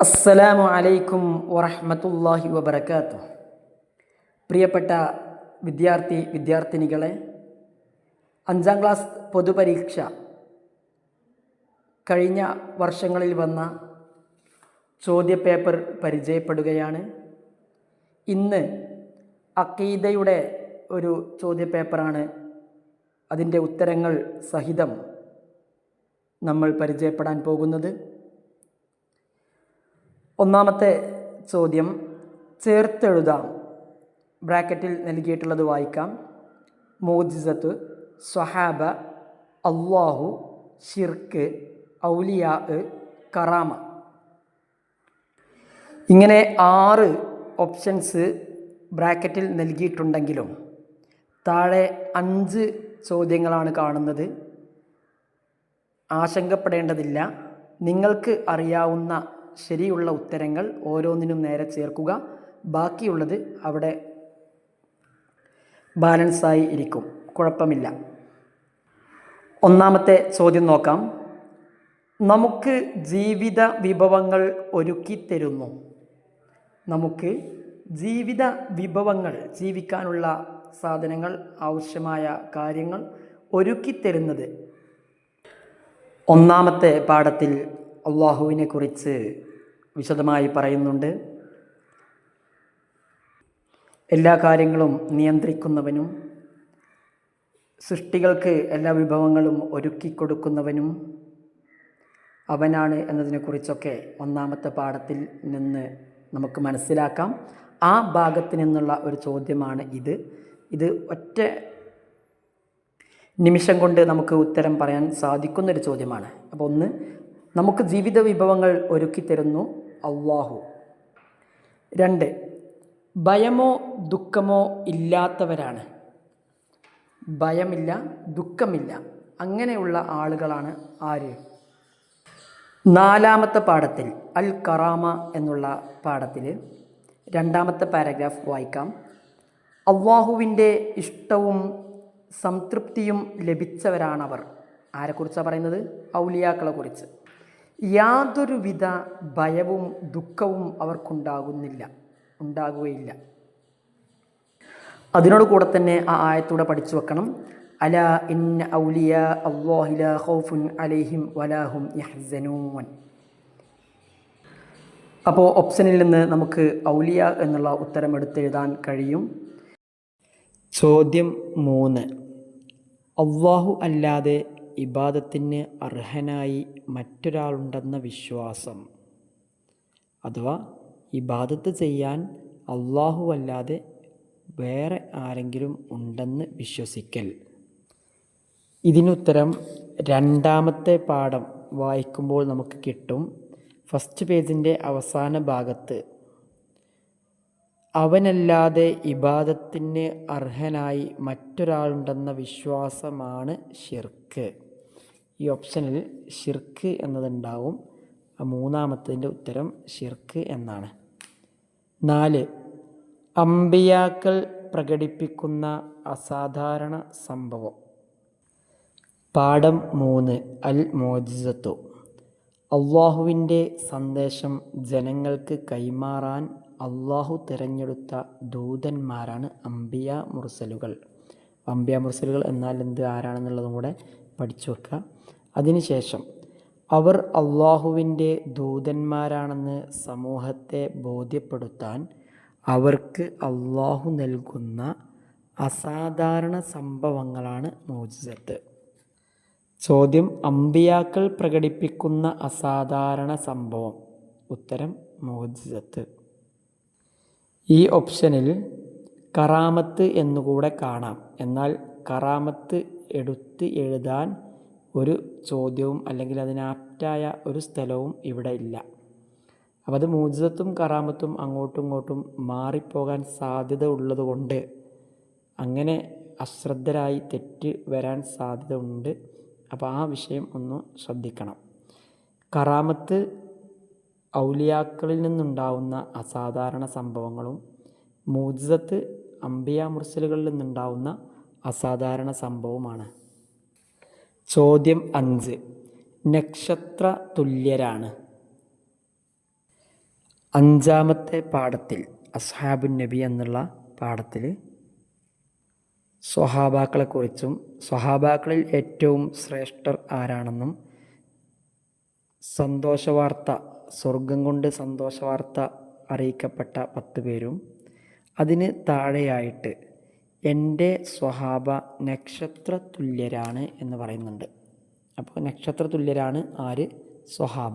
അസ്സലാമു അലൈക്കും വറഹമത്തല്ലാഹി വബർക്കാത്തു പ്രിയപ്പെട്ട വിദ്യാർത്ഥി വിദ്യാർത്ഥിനികളെ അഞ്ചാം ക്ലാസ് പൊതുപരീക്ഷ കഴിഞ്ഞ വർഷങ്ങളിൽ വന്ന ചോദ്യപേപ്പർ പരിചയപ്പെടുകയാണ്. ഇന്ന് അക്കീദയുടെ ഒരു ചോദ്യപേപ്പറാണ്. അതിന്റെ ഉത്തരങ്ങൾ സഹിതം നമ്മൾ പരിചയപ്പെടാൻ പോകുന്നത്. ഒന്നാമത്തെ ചോദ്യം ചേർത്തെഴുതാം. ബ്രാക്കറ്റിൽ നൽകിയിട്ടുള്ളത് വായിക്കാം. മോജിസത്ത് സ്വഹാബ അള്ളാഹു ഷിർക്ക് ഔലിയാ കറാമ. ഇങ്ങനെ ആറ് ഓപ്ഷൻസ് ബ്രാക്കറ്റിൽ നൽകിയിട്ടുണ്ടെങ്കിലും താഴെ അഞ്ച് ചോദ്യങ്ങളാണ് കാണുന്നത്. ആശങ്കപ്പെടേണ്ടതില്ല. നിങ്ങൾക്ക് അറിയാവുന്ന ശരിയുള്ള ഉത്തരങ്ങൾ ഓരോന്നിനും നേരെ ചേർക്കുക. ബാക്കിയുള്ളത് അവിടെ ബാലൻസായി ഇരിക്കും. കുഴപ്പമില്ല. ഒന്നാമത്തെ ചോദ്യം നോക്കാം. നമുക്ക് ജീവിത വിഭവങ്ങൾ ഒരുക്കി തരുന്നു. നമുക്ക് ജീവിത വിഭവങ്ങൾ ജീവിക്കാനുള്ള സാധനങ്ങൾ ആവശ്യമായ കാര്യങ്ങൾ ഒരുക്കി തരുന്നത്. ഒന്നാമത്തെ പാഠത്തിൽ അള്ളാഹുവിനെ കുറിച്ച് വിശദമായി പറയുന്നുണ്ട്. എല്ലാ കാര്യങ്ങളും നിയന്ത്രിക്കുന്നവനും സൃഷ്ടികൾക്ക് എല്ലാ വിഭവങ്ങളും ഒരുക്കി കൊടുക്കുന്നവനും അവനാണ് എന്നതിനെക്കുറിച്ചൊക്കെ ഒന്നാമത്തെ പാഠത്തിൽ നിന്ന് നമുക്ക് മനസ്സിലാക്കാം. ആ ഭാഗത്ത് നിന്നുള്ള ഒരു ചോദ്യമാണ് ഇത്. ഇത് ഒറ്റ നിമിഷം കൊണ്ട് നമുക്ക് ഉത്തരം പറയാൻ സാധിക്കുന്നൊരു ചോദ്യമാണ്. അപ്പോൾ ഒന്ന് നമുക്ക് ജീവിത വിഭവങ്ങൾ ഒരുക്കി തരുന്നു അള്ളാഹു. രണ്ട് ഭയമോ ദുഃഖമോ ഇല്ലാത്തവരാണ്. ഭയമില്ല ദുഃഖമില്ല. അങ്ങനെയുള്ള ആളുകളാണ് ആര്? നാലാമത്തെ പാഠത്തിൽ അൽ കറാമ എന്നുള്ള പാഠത്തിൽ രണ്ടാമത്തെ പാരഗ്രാഫ് വായിക്കാം. അള്ളാഹുവിന്റെ ഇഷ്ടവും സംതൃപ്തിയും ലഭിച്ചവരാണവർ. ആരെക്കുറിച്ചാണ് പറയുന്നത്? ഔലിയാക്കളെ കുറിച്ച് യാതൊരുവിധ ഭയവും ദുഃഖവും അവർക്കുണ്ടാകുന്നില്ല ഉണ്ടാകുകയില്ല. അതിനോട് കൂടെ തന്നെ ആ ആയത്തൂടെ പഠിച്ചു വെക്കണം. അല ഇന്ന ഔലിയ അള്ളാഹില ഖൗഫുൻ അലൈഹിം വലാഹും യഹ്സനൂൻ. അപ്പോൾ ഓപ്ഷനിൽ നിന്ന് നമുക്ക് ഔലിയ എന്നുള്ള ഉത്തരം എടുത്തെഴുതാൻ കഴിയും. ചോദ്യം മൂന്ന്. അള്ളാഹു അല്ലാതെ ഇബാദത്തിന് അർഹനായി മറ്റൊരാളുണ്ടെന്ന വിശ്വാസം. അഥവാ ഇബാദത്ത് ചെയ്യാൻ അള്ളാഹു അല്ലാതെ വേറെ ആരെങ്കിലും ഉണ്ടെന്ന് വിശ്വസിക്കൽ. ഇതിനുത്തരം രണ്ടാമത്തെ പാഠം വായിക്കുമ്പോൾ നമുക്ക് കിട്ടും. ഫസ്റ്റ് പേജിന്റെ അവസാന ഭാഗത്ത് അവനല്ലാതെ ഇബാദത്തിന് അർഹനായി മറ്റൊരാളുണ്ടെന്ന വിശ്വാസമാണ് ഷിർക്ക് ഈ ഓപ്ഷനിൽ ഷിർക്ക് എന്നതുണ്ടാവും. മൂന്നാമത്തതിന്റെ ഉത്തരം ഷിർക്ക് എന്നാണ്. നാല് അമ്പിയാക്കൾ പ്രകടിപ്പിക്കുന്ന അസാധാരണ സംഭവം. പാഠം മൂന്ന് അൽ മോജിസത്തു. അള്ളാഹുവിന്റെ സന്ദേശം ജനങ്ങൾക്ക് കൈമാറാൻ അള്ളാഹു തിരഞ്ഞെടുത്ത ദൂതന്മാരാണ് അംബിയ മുർസലുകൾ. അംബിയ മുർസലുകൾ എന്നാൽ എന്ത് ആരാണെന്നുള്ളതും കൂടെ പഠിച്ചു വെക്കുക. അതിനുശേഷം അവർ അള്ളാഹുവിന്റെ ദൂതന്മാരാണെന്ന് സമൂഹത്തെ ബോധ്യപ്പെടുത്താൻ അവർക്ക് അള്ളാഹു നൽകുന്ന അസാധാരണ സംഭവങ്ങളാണ് മോചിസത്ത് ചോദ്യം അമ്പിയാക്കൾ പ്രകടിപ്പിക്കുന്ന അസാധാരണ സംഭവം. ഉത്തരം മോചിസത്ത് ഈ ഓപ്ഷനിൽ കറാമത്ത് എന്നുകൂടെ കാണാം. എന്നാൽ കറാമത്ത് എടുത്ത് എഴുതാൻ ഒരു ചോദ്യവും അല്ലെങ്കിൽ അതിനാപ്റ്റായ ഒരു സ്ഥലവും ഇവിടെ ഇല്ല. അപ്പോൾ അത് മൂജിസത്തും കറാമത്തും അങ്ങോട്ടും ഇങ്ങോട്ടും മാറിപ്പോകാൻ സാധ്യത ഉള്ളതുകൊണ്ട് അങ്ങനെ അശ്രദ്ധരായി തെറ്റ് വരാൻ സാധ്യത ഉണ്ട്. അപ്പോൾ ആ വിഷയം ഒന്ന് ശ്രദ്ധിക്കണം. കറാമത്ത് ഔലിയാക്കളിൽ നിന്നുണ്ടാവുന്ന അസാധാരണ സംഭവങ്ങളും മൂജിതത്ത് അംബിയ മുർസലുകളിൽ നിന്നുണ്ടാവുന്ന അസാധാരണ സംഭവമാണ്. ചോദ്യം അഞ്ച്. നക്ഷത്ര തുല്യരാണ് അഞ്ചാമത്തെ പാഠത്തിൽ അസ്ഹാബുൻ നബി എന്നുള്ള പാഠത്തിൽ സ്വഹാബാക്കളെക്കുറിച്ചും സ്വഹാബാക്കളിൽ ഏറ്റവും ശ്രേഷ്ഠർ ആരാണെന്നും സന്തോഷവാർത്ത സ്വർഗം കൊണ്ട് സന്തോഷവാർത്ത അറിയിക്കപ്പെട്ട പത്ത് പേരും അതിന് താഴെയായിട്ട് എന്റെ സ്വഹാബ നക്ഷത്ര തുല്യരാണ് എന്ന് പറയുന്നുണ്ട്. അപ്പോൾ നക്ഷത്ര തുല്യരാണ് ആര്? സ്വഹാബ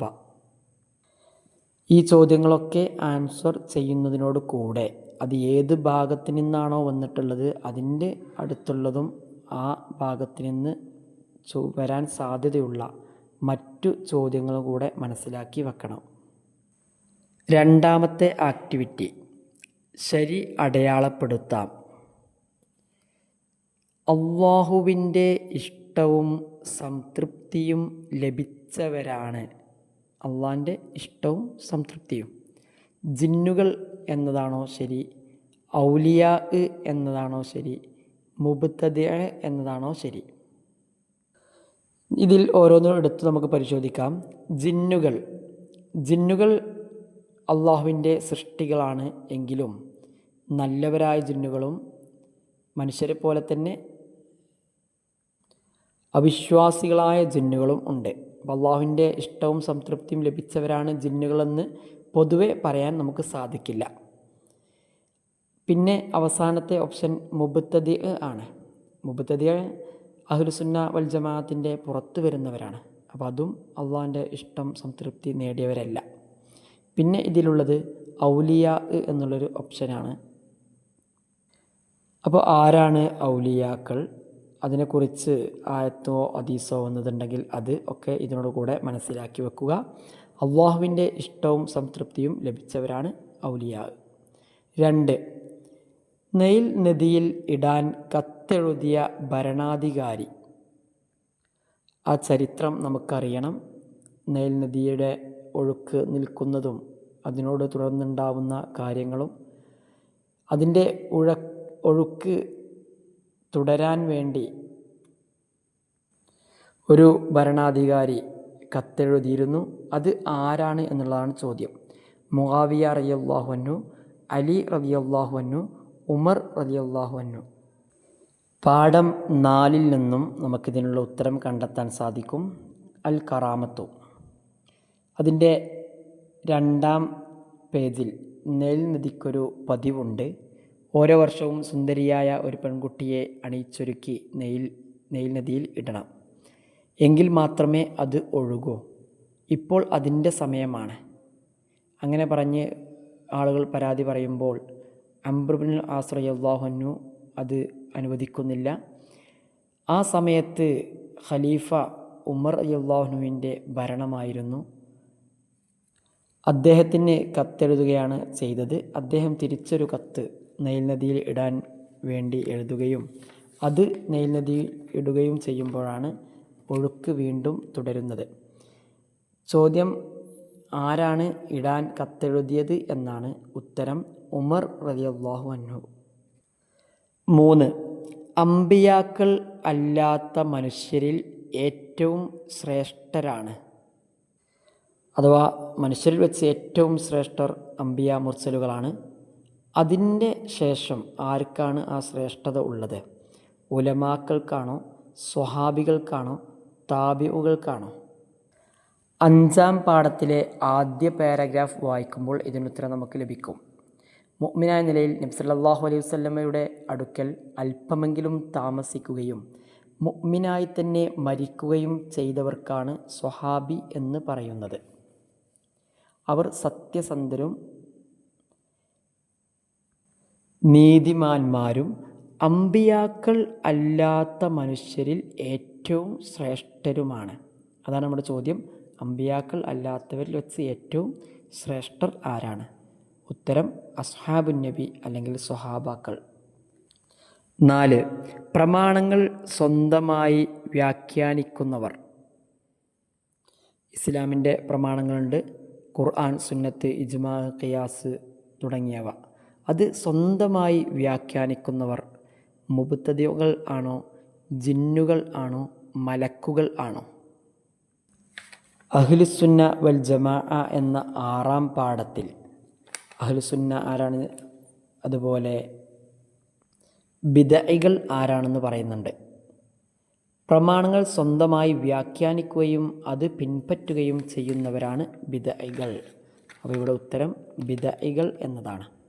ഈ ചോദ്യങ്ങളൊക്കെ ആൻസർ ചെയ്യുന്നതിനോട് കൂടെ അത് ഏത് ഭാഗത്തു നിന്നാണോ വന്നിട്ടുള്ളത് അതിന്റെ അടുത്തുള്ളതും ആ ഭാഗത്തു നിന്ന് ചോ വരാൻ സാധ്യതയുള്ള മറ്റു ചോദ്യങ്ങളും കൂടെ മനസ്സിലാക്കി വെക്കണം. രണ്ടാമത്തെ ആക്ടിവിറ്റി. ശരി അടയാളപ്പെടുത്താം. അള്ളാഹുവിന്റെ ഇഷ്ടവും സംതൃപ്തിയും ലഭിച്ചവരാണ്. അള്ളാന്റെ ഇഷ്ടവും സംതൃപ്തിയും. ജിന്നുകൾ എന്നതാണോ ശരി? ഔലിയാ എന്നതാണോ ശരി? മുബത്തദ എന്നതാണോ ശരി? ഇതിൽ ഓരോന്നും എടുത്ത് നമുക്ക് പരിശോധിക്കാം. ജിന്നുകൾ. ജിന്നുകൾ അള്ളാഹുവിന്റെ സൃഷ്ടികളാണ് എങ്കിലും നല്ലവരായ ജിന്നുകളും മനുഷ്യരെ പോലെ തന്നെ അവിശ്വാസികളായ ജിന്നുകളും ഉണ്ട്. അപ്പോൾ അള്ളാഹുവിന്റെ ഇഷ്ടവും സംതൃപ്തിയും ലഭിച്ചവരാണ് ജിന്നുകളെന്ന് പൊതുവെ പറയാൻ നമുക്ക് സാധിക്കില്ല. പിന്നെ അവസാനത്തെ ഓപ്ഷൻ മുബത്തതി ആണ്. മുബത്തതി അഹുലുസുന്ന വൽ ജമാഅത്തിന്റെ പുറത്ത് വരുന്നവരാണ്. അപ്പോൾ അതും അള്ളാഹിന്റെ ഇഷ്ടം സംതൃപ്തി നേടിയവരല്ല. പിന്നെ ഇതിലുള്ളത് ഔലിയ എന്നുള്ളൊരു ഓപ്ഷനാണ്. അപ്പോൾ ആരാണ് ഔലിയാക്കൾ? അതിനെക്കുറിച്ച് ആയത്തോ അതീസോ വന്നതുണ്ടെങ്കിൽ അത് ഒക്കെ ഇതിനോട് കൂടെ മനസ്സിലാക്കി വെക്കുക. അള്ളാഹുവിന്റെ ഇഷ്ടവും സംതൃപ്തിയും ലഭിച്ചവരാണ് ഔലിയാ. രണ്ട് നെയിൽ നദിയിൽ ഇടാൻ കത്തെഴുതിയ ഭരണാധികാരി. ആ ചരിത്രം നമുക്കറിയണം. നെയിൽ നദിയുടെ ഒഴുക്ക് നിൽക്കുന്നതും അതിനോട് തുടർന്നുണ്ടാവുന്ന കാര്യങ്ങളും അതിന്റെ ഉഴ ഒഴുക്ക് തുടരാൻ വേണ്ടി ഒരു ഭരണാധികാരി കത്തെഴുതിയിരുന്നു. അത് ആരാണ് എന്നുള്ളതാണ് ചോദ്യം. മുഹാവിയ റലിയല്ലാഹുവന്നു അലി റലിയല്ലാഹുവന്നു ഉമർ റലിയല്ലാഹുവന്നു പാഠം നാലിൽ നിന്നും നമുക്കിതിനുള്ള ഉത്തരം കണ്ടെത്താൻ സാധിക്കും. അൽ കറാമത്തു. അതിന്റെ രണ്ടാം പേജിൽ നെൽ നദിക്കൊരു പതിവുണ്ട്. ഓരോ വർഷവും സുന്ദരിയായ ഒരു പെൺകുട്ടിയെ അണിയിച്ചൊരുക്കി നെയിൽ നെയിൽ നദിയിൽ ഇടണം. എങ്കിൽ മാത്രമേ അത് ഒഴുകൂ. ഇപ്പോൾ അതിന്റെ സമയമാണ്. അങ്ങനെ പറഞ്ഞ് ആളുകൾ പരാതി പറയുമ്പോൾ അംബ്രബിൻ ആശ്രയല്ലാഹുനു അത് അനുവദിക്കുന്നില്ല. ആ സമയത്ത് ഖലീഫ ഉമർ അയ്യാഹ്നുവിന്റെ ഭരണമായിരുന്നു. അദ്ദേഹത്തിന് കത്തെഴുതുകയാണ് ചെയ്തത്. അദ്ദേഹം തിരിച്ചൊരു കത്ത് നെയിൽ നദിയിൽ ഇടാൻ വേണ്ടി എഴുതുകയും അത് നെയിൽ നദിയിൽ ഇടുകയും ചെയ്യുമ്പോഴാണ് ഒഴുക്ക് വീണ്ടും തുടരുന്നത്. ചോദ്യം ആരാണ് ഇടാൻ കത്തെഴുതിയത് എന്നാണ് ഉത്തരം ഉമർ റലിയല്ലാഹു അൻഹു. മൂന്ന് അമ്പിയാക്കൾ അല്ലാത്ത മനുഷ്യരിൽ ഏറ്റവും ശ്രേഷ്ഠരാണ്. അഥവാ മനുഷ്യരിൽ വെച്ച് ഏറ്റവും ശ്രേഷ്ഠർ അമ്പിയ മുർസലുകളാണ്. അതിന്റെ ശേഷം ആർക്കാണ് ആ ശ്രേഷ്ഠത ഉള്ളത്? ഉലമാക്കൾക്കാണോ? സ്വഹാബികൾക്കാണോ? താബിഉകൾക്കാണോ? അഞ്ചാം പാഠത്തിലെ ആദ്യ പാരഗ്രാഫ് വായിക്കുമ്പോൾ ഇതിനുത്തരം നമുക്ക് ലഭിക്കും. മുഅ്മിനായ നിലയിൽ നബ്സല്ലാഹു അലൈഹി വസല്ലമയുടെ അടുക്കൽ അല്പമെങ്കിലും താമസിക്കുകയും മുഅ്മിനായി തന്നെ മരിക്കുകയും ചെയ്തവർക്കാണ് സ്വഹാബി എന്ന് പറയുന്നത്. അവർ സത്യസന്ധരും നീതിമാന്മാരും അമ്പിയാക്കൾ അല്ലാത്ത മനുഷ്യരിൽ ഏറ്റവും ശ്രേഷ്ഠരുമാണ്. അതാണ് നമ്മുടെ ചോദ്യം. അമ്പിയാക്കൾ അല്ലാത്തവരിൽ വെച്ച് ഏറ്റവും ശ്രേഷ്ഠർ ആരാണ്? ഉത്തരം അസ്ഹാബുൻ നബി അല്ലെങ്കിൽ സ്വഹാബാക്കൾ. നാല് പ്രമാണങ്ങൾ സ്വന്തമായി വ്യാഖ്യാനിക്കുന്നവർ. ഇസ്ലാമിന്റെ പ്രമാണങ്ങളുണ്ട്. ഖുർആൻ സുന്നത്ത് ഇജ്മാ ഖിയാസ് തുടങ്ങിയവ. അത് സ്വന്തമായി വ്യാഖ്യാനിക്കുന്നവർ മുബുത്തതികൾ ആണോ ജിന്നുകൾ ആണോ മലക്കുകൾ ആണോ? അഹ്ലുസുന്ന വൽ ജമാ എന്ന ആറാം പാഠത്തിൽ അഹ്ലുസുന്ന ആരാണ്? അതുപോലെ ബിദൈകൾ ആരാണെന്ന് പറയുന്നുണ്ട്. പ്രമാണങ്ങൾ സ്വന്തമായി വ്യാഖ്യാനിക്കുകയും അത് പിൻപറ്റുകയും ചെയ്യുന്നവരാണ് ബിദൈകൾ അപ്പോൾ ഇവിടെ ഉത്തരം ബിദൈകൾ എന്നതാണ്.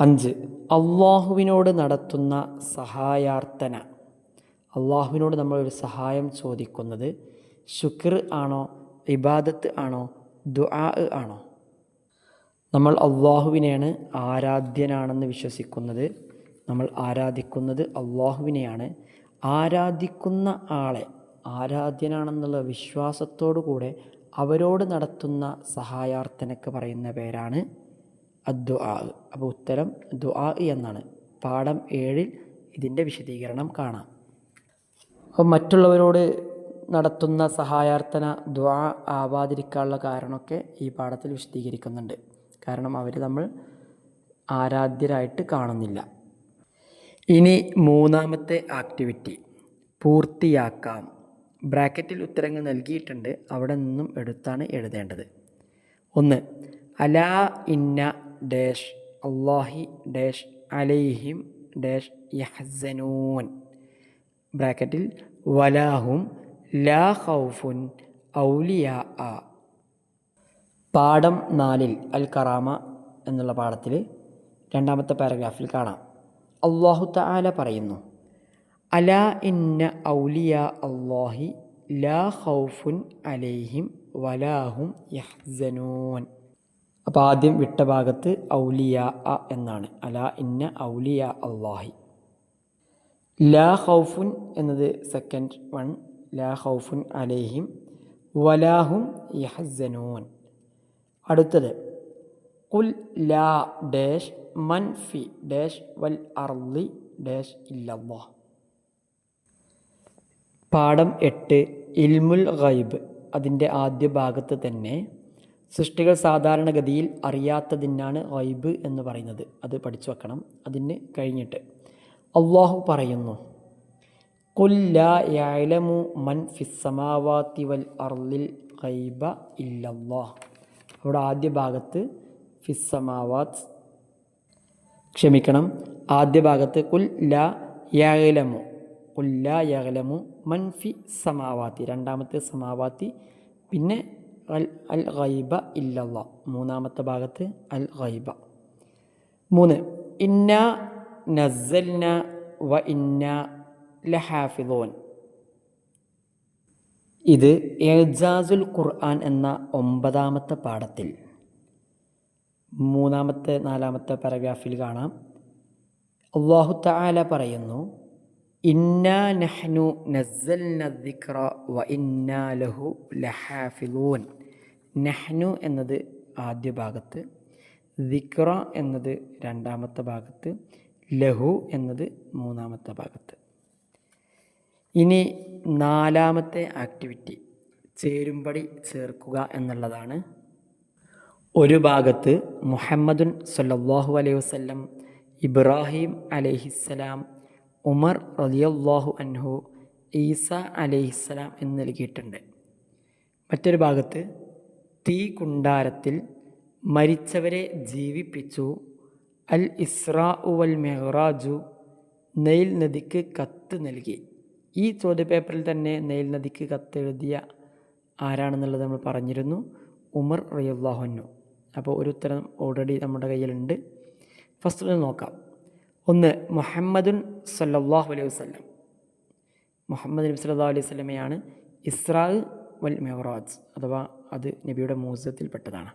അഞ്ച്. അള്ളാഹുവിനോട് നടത്തുന്ന സഹായാർത്ഥന. അള്ളാഹുവിനോട് ഒരു സഹായം ചോദിക്കുന്നത് ശുക്ർ ആണോ ഇബാദത്ത് ആണോ ദുആ ആണോ? നമ്മൾ അള്ളാഹുവിനെയാണ് ആരാധ്യനാണെന്ന് വിശ്വസിക്കുന്നത്. നമ്മൾ ആരാധിക്കുന്നത് അള്ളാഹുവിനെയാണ് ആരാധിക്കുന്ന ആളെ ആരാധ്യനാണെന്നുള്ള വിശ്വാസത്തോടു കൂടെ അവരോട് നടത്തുന്ന സഹായാർത്ഥനക്ക് പറയുന്ന പേരാണ് അദ്ദുആ. അപ്പോൾ ഉത്തരം ദുആ എന്നാണ്. പാഠം ഏഴിൽ ഇതിന്റെ വിശദീകരണം കാണാം. അപ്പോൾ മറ്റുള്ളവരോട് നടത്തുന്ന സഹായാർത്ഥന ദ്വാ ആവാതിരിക്കാനുള്ള കാരണമൊക്കെ ഈ പാഠത്തിൽ വിശദീകരിക്കുന്നുണ്ട്. കാരണം അവർ നമ്മൾ ആരാധ്യരായിട്ട് കാണുന്നില്ല. ഇനി മൂന്നാമത്തെ ആക്ടിവിറ്റി പൂർത്തിയാക്കാം. ബ്രാക്കറ്റിൽ ഉത്തരങ്ങൾ നൽകിയിട്ടുണ്ട്. അവിടെ നിന്നും എടുത്താണ് എഴുതേണ്ടത്. ഒന്ന് അലാ ഇന്ന ഡാഷ് അള്ളാഹി ഡാഷ് അലൈഹിം ഡാഷ് യഹ്സനൂൻ. ബ്രാക്കറ്റിൽ വലാഹും ലാ ഹൗഫുൻ ഔലിയ. ആ പാഠം നാലിൽ അൽ കറാമ എന്നുള്ള പാഠത്തിൽ രണ്ടാമത്തെ പാരഗ്രാഫിൽ കാണാം. അള്ളാഹു തആല പറയുന്നു അലാ ഇന്ന ഔലിയ അള്ളാഹി ലാ ഹൗഫുൻ അലൈഹിം വലാഹും യഹ്സനൂൻ. അപ്പോൾ ആദ്യം വിട്ട ഭാഗത്ത് ഔലിയ അ എന്നാണ്. അല ഇന്ന ഔലിയ അള്ളാഹി ലാ ഹൗഫുൻ എന്നത് സെക്കൻഡ് വൺ ലാ ഹൗഫുൻ അലേഹിം വലാഹും യഹസനോൻ. അടുത്തത്. കുൽ ലാ ഡാഷ് മൻ ഫി ഡാഷ് വൽ അർലി ഡാഷ് ഇല്ലല്ലാഹ്. പാഠം എട്ട്. ഇൽമുൽ ഗൈബ്. അതിന്റെ ആദ്യ ഭാഗത്ത് തന്നെ സൃഷ്ടികൾ സാധാരണഗതിയിൽ അറിയാത്തതിനാണ് ഐബ് എന്ന് പറയുന്നത്. അത് പഠിച്ചു വെക്കണം. അതിന് കഴിഞ്ഞിട്ട്. അള്ളാഹു പറയുന്നു കുല്ലാ മൻ ഫിസ്സമാവാത്തി വൽ അർലിൽ ഗൈബ ഇല്ലല്ലാഹ്. അവിടെ ആദ്യ ഭാഗത്ത് ഫിസ്സമാവാത് ക്ഷമിക്കണം. ആദ്യ ഭാഗത്ത് കുൽ ലാ യഅലമു കുൽ ലാ യഅലമു മൻ ഫി സമാവാത്തി. രണ്ടാമത്തെ സമാവാത്തി പിന്നെ അൽ അൽ ഖൈബ ഇല്ലല്ല. മൂന്നാമത്തെ ഭാഗത്ത് അൽ ഖൈബ മൂന്ന് ഇന്ന നസൽന വ ഇന്ന ലഹാഫിദോൻ. ഇത് എജാസുൽ ഖുർആൻ എന്ന ഒമ്പതാമത്തെ പാഠത്തിൽ. മൂന്നാമത്തെ നാലാമത്തെ പാരഗ്രാഫിൽ കാണാം. അള്ളാഹു തആല പറയുന്നു ഇന്നാ നഹ്നു വ ഇന്നാ ലഹു ലഹാഫിദൂൻ. നഹ്നു എന്നത് ആദ്യ ഭാഗത്ത് ദിക്ര എന്നത് രണ്ടാമത്തെ ഭാഗത്ത് ലഹു എന്നത് മൂന്നാമത്തെ ഭാഗത്ത്. ഇനി നാലാമത്തെ ആക്ടിവിറ്റി ചേരുംപടി ചേർക്കുക എന്നുള്ളതാണ്. ഒരു ഭാഗത്ത് മുഹമ്മദുൻ സല്ലാഹു അലൈഹി വസല്ലം ഇബ്രാഹിം അലൈഹിസ്സലാം ഉമർ റളിയല്ലാഹു അൻഹു ഈസ അലൈഹിസ്സലാം എന്ന് നൽകിയിട്ടുണ്ട്. മറ്റൊരു ഭാഗത്ത് തീ കുണ്ടാരത്തിൽ മരിച്ചവരെ ജീവിപ്പിച്ചു. അൽ ഇസ്രാ വൽ മെഹ്റാജു നെയിൽ നദിക്ക് കത്ത് നൽകി. ഈ ചോദ്യപേപ്പറിൽ തന്നെ നെയിൽ നദിക്ക് കത്തെഴുതിയ ആരാണെന്നുള്ളത് നമ്മൾ പറഞ്ഞിരുന്നു ഉമർ റയ്യാഹുന്നു അപ്പോൾ ഒരു ഉത്തരം ഓൾറെഡി നമ്മുടെ കയ്യിലുണ്ട്. ഫസ്റ്റ് നോക്കാം. ഒന്ന് മുഹമ്മദുൻ സല്ലാഹു അലൈഹി വസ്ലം മുഹമ്മദ് നബി സല്ലാ അലൈഹി വസല്ലമയാണ് ഇസ്രാ വൽ മെഹറാജ് അഥവാ അത് നബിയുടെ മൂസത്തിൽപ്പെട്ടതാണ്.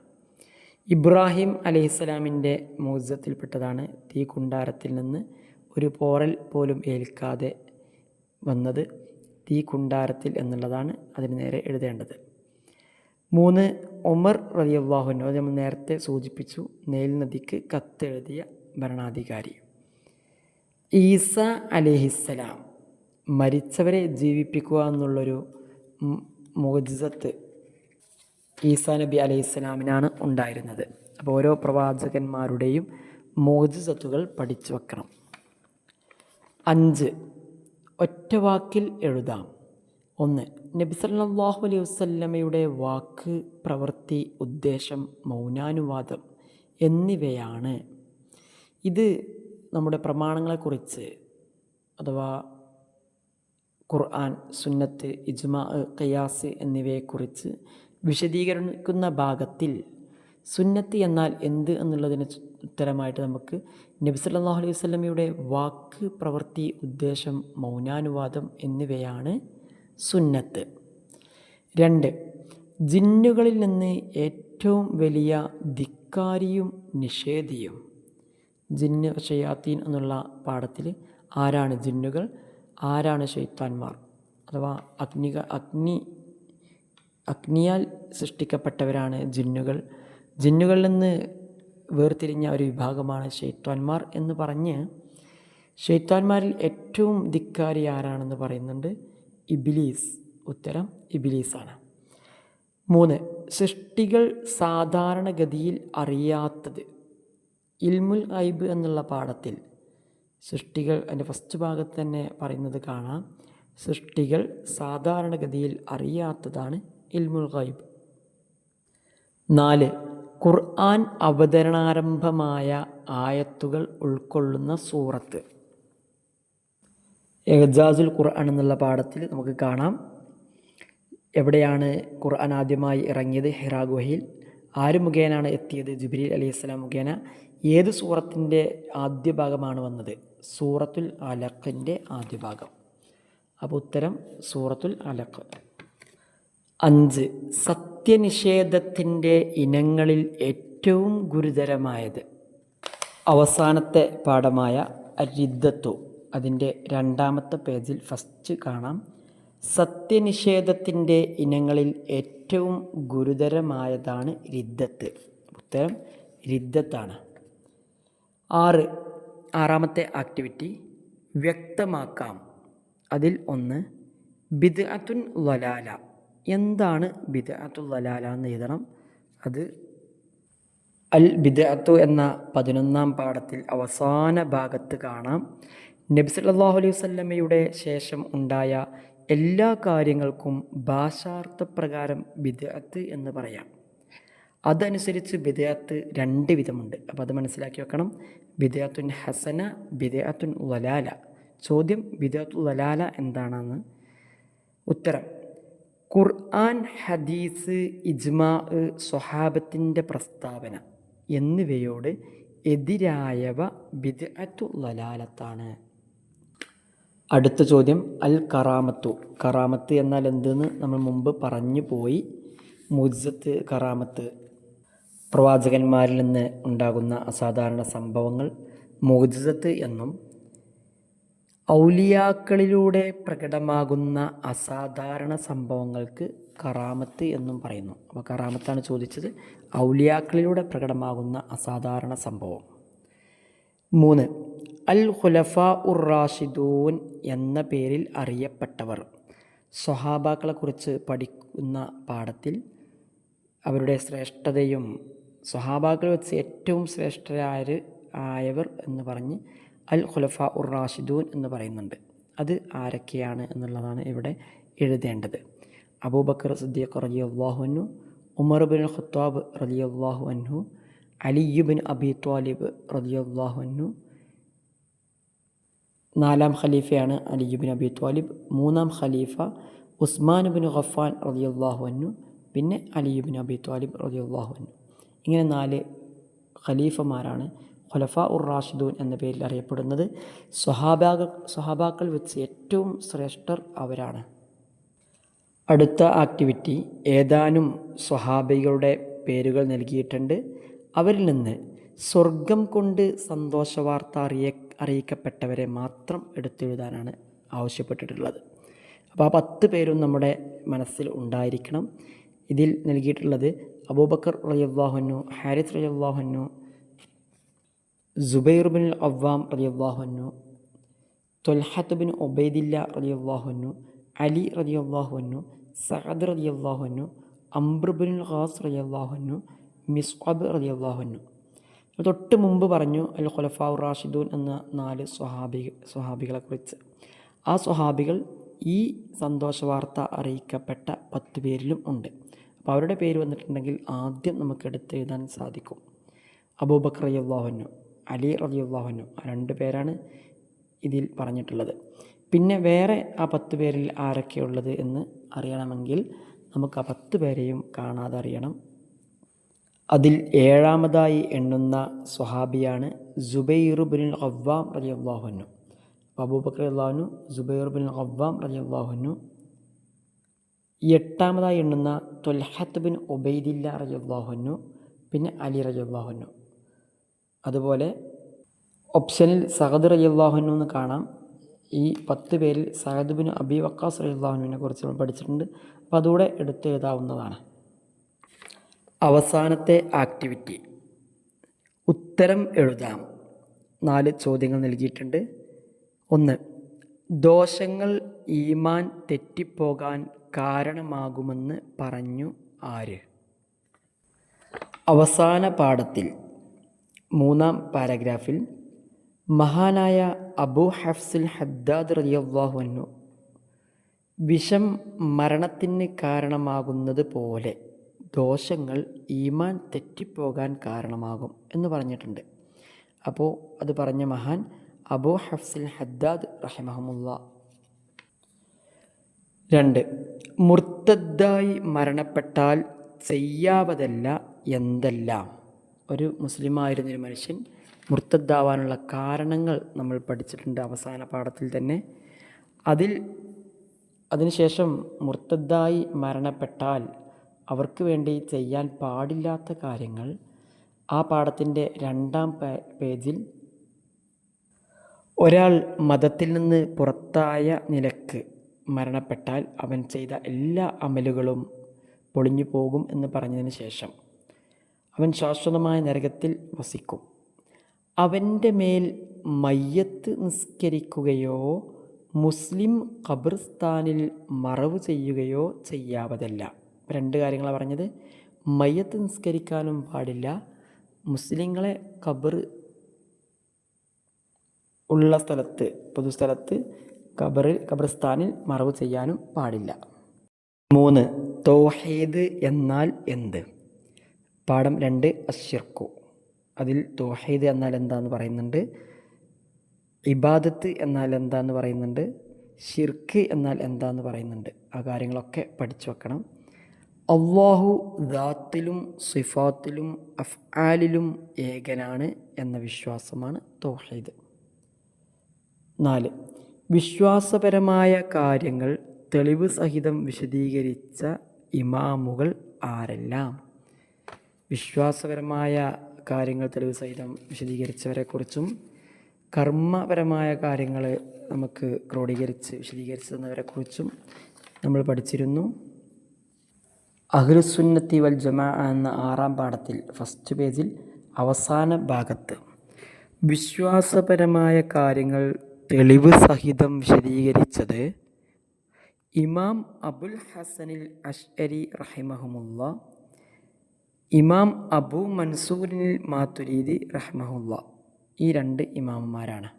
ഇബ്രാഹിം അലൈഹിസ്സലാമിന്റെ മൂസത്തിൽപ്പെട്ടതാണ് തീ കുണ്ടാരത്തിൽ നിന്ന് ഒരു പോറൽ പോലും ഏൽക്കാതെ വന്നത് തീ കുണ്ടാരത്തിൽ എന്നുള്ളതാണ് അതിന് നേരെ എഴുതേണ്ടത്. മൂന്ന് ഒമർ റലിയല്ലാഹുനു അത് നമ്മൾ നേരത്തെ സൂചിപ്പിച്ചു നെയിൽ നദിക്ക് കത്തെഴുതിയ ഭരണാധികാരി. ഈസ അലിഹിസ്സലാം മരിച്ചവരെ ജീവിപ്പിക്കുക എന്നുള്ളൊരു മോജിസത്ത് ഈസാ നബി അലൈഹിസ്സലാമിനാണ് ഉണ്ടായിരുന്നത്. അപ്പോൾ ഓരോ പ്രവാചകന്മാരുടെയും മോജിസത്തുകൾ പഠിച്ചു വെക്കണം. അഞ്ച് ഒറ്റ വാക്കിൽ എഴുതാം. ഒന്ന് നബി സല്ലാഹു അലൈഹി വസല്ലമയുടെ വാക്ക് പ്രവൃത്തി ഉദ്ദേശം മൗനാനുവാദം എന്നിവയാണ്. ഇത് നമ്മുടെ പ്രമാണങ്ങളെക്കുറിച്ച് അഥവാ ഖുർആൻ സുന്നത്ത് ഇജ്മാ ഖയാസ് എന്നിവയെക്കുറിച്ച് വിശദീകരിക്കുന്ന ഭാഗത്തിൽ സുന്നത്ത് എന്നാൽ എന്ത് എന്നുള്ളതിന് ഉത്തരമായിട്ട് നമുക്ക് നബി സല്ലല്ലാഹു അലൈഹി വസ്ലമിയുടെ വാക്ക് പ്രവൃത്തി ഉദ്ദേശം മൗനാനുവാദം എന്നിവയാണ് സുന്നത്ത്. രണ്ട് ജിന്നുകളിൽ നിന്ന് ഏറ്റവും വലിയ ധിക്കാരിയും നിഷേധിയും. ജിന്ന് ഷയാത്തീൻ എന്നുള്ള പാഠത്തിൽ ആരാണ് ജിന്നുകൾ? ആരാണ് ഷെയ്ത്താന്മാർ? അഥവാ അഗ്നിക അഗ്നി അഗ്നിയാൽ സൃഷ്ടിക്കപ്പെട്ടവരാണ് ജിന്നുകൾ. ജിന്നുകളിൽ നിന്ന് വേർതിരിഞ്ഞ ഒരു വിഭാഗമാണ് ഷെയ്ത്താന്മാർ എന്ന് പറഞ്ഞ് ഷെയ്ത്താന്മാരിൽ ഏറ്റവും ധിക്കാരി ആരാണെന്ന് പറയുന്നുണ്ട്? ഇബിലീസ്. ഉത്തരം ഇബിലീസാണ്. മൂന്ന് സൃഷ്ടികൾ സാധാരണഗതിയിൽ അറിയാത്തത്. ഇൽമുൽ ഐബ് എന്നുള്ള പാഠത്തിൽ സൃഷ്ടികൾ അതിന്റെ ഫസ്റ്റ് ഭാഗത്ത് തന്നെ പറയുന്നത് കാണാം. സൃഷ്ടികൾ സാധാരണഗതിയിൽ അറിയാത്തതാണ് ഇൽമുൽ ഗൈബ്. നാല് ഖുർആൻ അവതരണാരംഭമായ ആയത്തുകൾ ഉൾക്കൊള്ളുന്ന സൂറത്ത്. എഹജാസുൽ ഖുർആൻ എന്നുള്ള പാഠത്തിൽ നമുക്ക് കാണാം. എവിടെയാണ് ഖുർആൻ ആദ്യമായി ഇറങ്ങിയത്? ഹിറാ ഗുഹയിൽ ആര് മുഖേനാണ് എത്തിയത്? ജിബ്രീൽ അലൈഹി സ്വലാം മുഖേന ഏത് സൂറത്തിന്റെ ആദ്യ ഭാഗമാണ് വന്നത്? സൂറത്തുൽ അലഖിന്റെ ആദ്യ ഭാഗം. അപ്പോൾ ഉത്തരം സൂറത്തുൽ അലഖ്. അഞ്ച് സത്യനിഷേധത്തിന്റെ ഇനങ്ങളിൽ ഏറ്റവും ഗുരുതരമായത്. അവസാനത്തെ പാഠമായ രിദ്ധത്വം അതിന്റെ രണ്ടാമത്തെ പേജിൽ ഫസ്റ്റ് കാണാം. സത്യനിഷേധത്തിന്റെ ഇനങ്ങളിൽ ഏറ്റവും ഗുരുതരമായതാണ് രിദ്ധത്ത്. ഉത്തരം രിദ്ധത്താണ്. ആറ് ആറാമത്തെ ആക്ടിവിറ്റി വ്യക്തമാക്കാം. അതിൽ ഒന്ന് ബിദ് അതുൻ വലാല. എന്താണ് ബിദ് അതുൽ വലാല എന്ന് എഴുതണം? അത് അൽ ബിദ്അത്തു എന്ന പതിനൊന്നാം പാഠത്തിൽ അവസാന ഭാഗത്ത് കാണാം. നബി സല്ലല്ലാഹു അലൈഹി വസല്ലമയുടെ ശേഷം ഉണ്ടായ എല്ലാ കാര്യങ്ങൾക്കും ഭാഷാർത്ഥപ്രകാരം വിദ്യാത്ത് എന്ന് പറയാം. അതനുസരിച്ച് ബിദ്അത്ത് രണ്ട് വിധമുണ്ട്. അപ്പോൾ അത് മനസ്സിലാക്കി വെക്കണം. ബിദ്അത്തുൻ ഹസന ബിദ്അത്തുൻ വലാല. ചോദ്യം ബിദ്അത്തുൽ വലാല എന്താണെന്ന് ഉത്തരം. ഖുർആൻ ഹദീസ് ഇജ്മാ സ്വഹാബത്തിന്റെ പ്രസ്താവന എന്നിവയോട് എതിരായവ ബിദ്അത്തു ലലാലത്താണ് അടുത്ത ചോദ്യം അൽ കറാമത്തു. കറാമത്ത് എന്നാൽ എന്തെന്ന് നമ്മൾ മുമ്പ് പറഞ്ഞു പോയി. മുജ്സത്ത് കറാമത്ത്. പ്രവാചകന്മാരിൽ നിന്ന് ഉണ്ടാകുന്ന അസാധാരണ സംഭവങ്ങൾ. മുജ്സത്ത് എന്നും ഔലിയാക്കളിലൂടെ പ്രകടമാകുന്ന അസാധാരണ സംഭവങ്ങൾക്ക് കറാമത്ത് എന്നും പറയുന്നു. അപ്പോൾ കറാമത്താണ് ചോദിച്ചത്. ഔലിയാക്കളിലൂടെ പ്രകടമാകുന്ന അസാധാരണ സംഭവം. മൂന്ന് അൽ ഖുലഫ ഉർ റാഷിദൂൻ എന്ന പേരിൽ അറിയപ്പെട്ടവർ. സ്വഹാബാക്കളെക്കുറിച്ച് പഠിക്കുന്ന പാഠത്തിൽ അവരുടെ ശ്രേഷ്ഠതയും സ്വഹാബാക്കൾ വെച്ച് ഏറ്റവും ശ്രേഷ്ഠരായ ആയവർ എന്ന് പറഞ്ഞ് അൽ ഖുലഫ ഉർ റാഷിദൂൻ എന്ന് പറയുന്നുണ്ട്. അത് ആരൊക്കെയാണ് എന്നുള്ളതാണ് ഇവിടെ എഴുതേണ്ടത്. അബൂബക്കർ സിദ്ദീഖ് റലി അള്ളാഹുനു ഉമർ ബിൻ ഖത്താബ് റലി അള്ളാഹു അൻഹു അലിയുബിൻ അബി ത്വാലിബ് റലി അള്ളാഹു അൻഹു നാലാം ഖലീഫയാണ് അലിയുബിൻ അബി ത്വാലിബ്. മൂന്നാം ഖലീഫ ഉസ്മാൻ ബിൻ ഖഫാൻ റതിയുള്ളാഹു അൻഹു പിന്നെ അലിയുബിൻ അബി ത്വാലിബ് റതിയുള്ളാഹു അൻഹു. ഇങ്ങനെ നാല് ഖലീഫമാരാണ് ഖുലഫ ഉർ റാഷിദൂൻ എന്ന പേരിൽ അറിയപ്പെടുന്നത്. സ്വഹാബാക സ്വഹാബാക്കൾ വെച്ച് ഏറ്റവും ശ്രേഷ്ഠർ അവരാണ്. അടുത്ത ആക്ടിവിറ്റി ഏതാനും സ്വഹാബികളുടെ പേരുകൾ നൽകിയിട്ടുണ്ട്. അവരിൽ നിന്ന് സ്വർഗം കൊണ്ട് സന്തോഷവാർത്ത അറിയ അറിയിക്കപ്പെട്ടവരെ മാത്രം എടുത്തെഴുതാനാണ് ആവശ്യപ്പെട്ടിട്ടുള്ളത്. അപ്പോൾ ആ പത്ത് പേരും നമ്മുടെ മനസ്സിൽ ഉണ്ടായിരിക്കണം. ഇതിൽ നൽകിയിട്ടുള്ളത് അബൂബക്കർ റളിയല്ലാഹുനു ഹാരിസ് റളിയല്ലാഹുനു ജുബൈർ ബിൻ അവ്വാം റളിയല്ലാഹുനു തൊൽഹത്ത് ബിൻ ഒബൈദില്ല റളിയല്ലാഹുനു അലി റളിയല്ലാഹുനു സഹദ് റളിയല്ലാഹുനു അംബ്രുബിൻ ഖാസ് റളിയല്ലാഹുനു മിസ്അബ് റളിയല്ലാഹുനു തൊട്ട് മുമ്പ് പറഞ്ഞു അൽ ഖുലഫാ റാഷിദൂൻ എന്ന നാല് സ്വഹാബി സ്വഹാബികളെക്കുറിച്ച്. ആ സ്വഹാബികൾ ഈ സന്തോഷ വാർത്ത അറിയിക്കപ്പെട്ട പത്ത് പേരിലും ഉണ്ട്. അപ്പോൾ അവരുടെ പേര് വന്നിട്ടുണ്ടെങ്കിൽ ആദ്യം നമുക്ക് എടുത്തെഴുതാൻ സാധിക്കും. അബൂബക്കർ അയ്യാഹുനു അലി റളിയല്ലാഹുവിനു ആ രണ്ട് പേരാണ് ഇതിൽ പറഞ്ഞിട്ടുള്ളത്. പിന്നെ വേറെ ആ പത്ത് പേരിൽ ആരൊക്കെയുള്ളത് എന്ന് അറിയണമെങ്കിൽ നമുക്ക് ആ പത്ത് പേരെയും കാണാതെ അറിയണം. അതിൽ ഏഴാമതായി എണ്ണുന്ന സ്വഹാബിയാണ് ജുബൈറുബിൻ അവ്വാം റലി അള്ളാഹുനു അബൂബക്കർ അള്ളാഹുനു ജുബൈറുബിൻ അവ്വാം റലി അള്ളാഹുനു എട്ടാമതായി എണ്ണുന്ന തൊൽഹത്ത് ബിൻ ഒബൈദില്ല റളിയല്ലാഹുവിനു പിന്നെ അലി റളിയല്ലാഹുവിനു അതുപോലെ ഓപ്ഷനിൽ സഹദ് റളിയല്ലാഹുവിനു എന്ന് കാണാം. ഈ പത്ത് പേരിൽ സഹദ് ബിൻ അബി വക്കാസ് റളിയല്ലാഹുവിനെ കുറിച്ച് നമ്മൾ പഠിച്ചിട്ടുണ്ട്. അപ്പോൾ അതുകൂടെ എടുത്ത് എഴുതാവുന്നതാണ്. അവസാനത്തെ ആക്ടിവിറ്റി. ഉത്തരം എഴുതാം. നാല് ചോദ്യങ്ങൾ നൽകിയിട്ടുണ്ട്. ഒന്ന് ദോഷങ്ങൾ ഈമാൻ തെറ്റിപ്പോകാൻ കാരണമാകുമെന്ന് പറഞ്ഞു ആര്? അവസാന പാഠത്തിൽ മൂന്നാം പാരഗ്രാഫിൽ മഹാനായ അബു ഹഫ്സുൽ ഹദ്ദാദ് അൻഹു വിഷം മരണത്തിന് കാരണമാകുന്നത് പോലെ ദോഷങ്ങൾ ഈമാൻ തെറ്റിപ്പോകാൻ കാരണമാകും എന്ന് പറഞ്ഞിട്ടുണ്ട്. അപ്പോൾ അത് പറഞ്ഞ മഹാൻ അബൂ ഹഫ്സിൽ ഹദ്ദാദ് റഹിമഹമുല്ല. രണ്ട് മുർത്തദ്ദായി മരണപ്പെട്ടാൽ ചെയ്യാവതല്ല എന്തെല്ലാം. ഒരു മുസ്ലിമായിരുന്നൊരു മനുഷ്യൻ മുർത്തദ്ദാവാനുള്ള കാരണങ്ങൾ നമ്മൾ പഠിച്ചിട്ടുണ്ട് അവസാന പാഠത്തിൽ തന്നെ. അതിൽ അതിനുശേഷം മുർത്തദ്ദായി മരണപ്പെട്ടാൽ അവർക്ക് വേണ്ടി ചെയ്യാൻ പാടില്ലാത്ത കാര്യങ്ങൾ ആ പാഠത്തിന്റെ രണ്ടാം പേജിൽ ഒരാൾ മതത്തിൽ നിന്ന് പുറത്തായ നിലയ്ക്ക് മരണപ്പെട്ടാൽ അവൻ ചെയ്ത എല്ലാ അമലുകളും പൊളിഞ്ഞു പോകും എന്ന് പറഞ്ഞതിന് ശേഷം അവൻ ശാശ്വതമായ നരകത്തിൽ വസിക്കും. അവന്റെ മേൽ മയ്യത്ത് നിസ്കരിക്കുകയോ മുസ്ലിം ഖബർസ്ഥാനിൽ മറവ് ചെയ്യുകയോ ചെയ്യാവതല്ല. രണ്ട് കാര്യങ്ങളാണ് പറഞ്ഞത്. മയ്യത്ത് നിസ്കരിക്കാനും പാടില്ല. മുസ്ലിങ്ങളെ ഖബർ ഉള്ള സ്ഥലത്ത് പൊതുസ്ഥലത്ത് ഖബറിൽ ഖബർസ്ഥാനിൽ മറവ് ചെയ്യാനും പാടില്ല. മൂന്ന് തോഹീദ് എന്നാൽ എന്ത്? പാഠം രണ്ട് അഷിർക്കു അതിൽ തോഹീദ് എന്നാൽ എന്താന്ന് പറയുന്നുണ്ട്. ഇബാദത്ത് എന്നാൽ എന്താന്ന് പറയുന്നുണ്ട്. ഷിർക്ക് എന്നാൽ എന്താന്ന് പറയുന്നുണ്ട്. ആ കാര്യങ്ങളൊക്കെ പഠിച്ചു വെക്കണം. അള്ളാഹു ദാത്തിലും സിഫാത്തിലും അഫ്ആലിലും ഏകനാണ് എന്ന വിശ്വാസമാണ് തൗഹീദ്. നാല് വിശ്വാസപരമായ കാര്യങ്ങൾ തെളിവ് സഹിതം വിശദീകരിച്ച ഇമാമുകൾ ആരെല്ലാം? വിശ്വാസപരമായ കാര്യങ്ങൾ തെളിവ് സഹിതം വിശദീകരിച്ചവരെക്കുറിച്ചും കർമ്മപരമായ കാര്യങ്ങൾ നമുക്ക് ക്രോഡീകരിച്ച് വിശദീകരിച്ചു തന്നവരെക്കുറിച്ചും നമ്മൾ പഠിച്ചിരുന്നു. അഹ്ലുസുന്നത്തി വൽ ജമാ എന്ന ആറാം പാഠത്തിൽ ഫസ്റ്റ് പേജിൽ അവസാന ഭാഗത്ത്. വിശ്വാസപരമായ കാര്യങ്ങൾ തെളിവ് സഹിതം വിശദീകരിച്ചത് ഇമാം അബുൽ ഹസനിൽ അഷ്അരി റഹിമഹമുല്ല ഇമാം അബു മൻസൂറിനിൽ മാത്തുരീദി റഹ്മഹുള്ള ഈ രണ്ട് ഇമാമന്മാരാണ്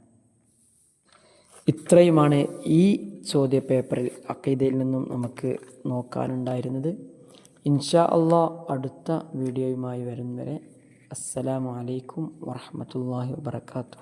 ഇത്രയുമാണ് ഈ ചോദ്യ പേപ്പറിൽ അക്കൈതയിൽ നിന്നും നമുക്ക് നോക്കാനുണ്ടായിരുന്നത്. ഇൻഷാ അള്ളാ അടുത്ത വീഡിയോയുമായി വരുന്നവരെ അസ്സലാമു അലൈക്കും വറഹമത്തല്ലാഹി വാബർക്കാത്തു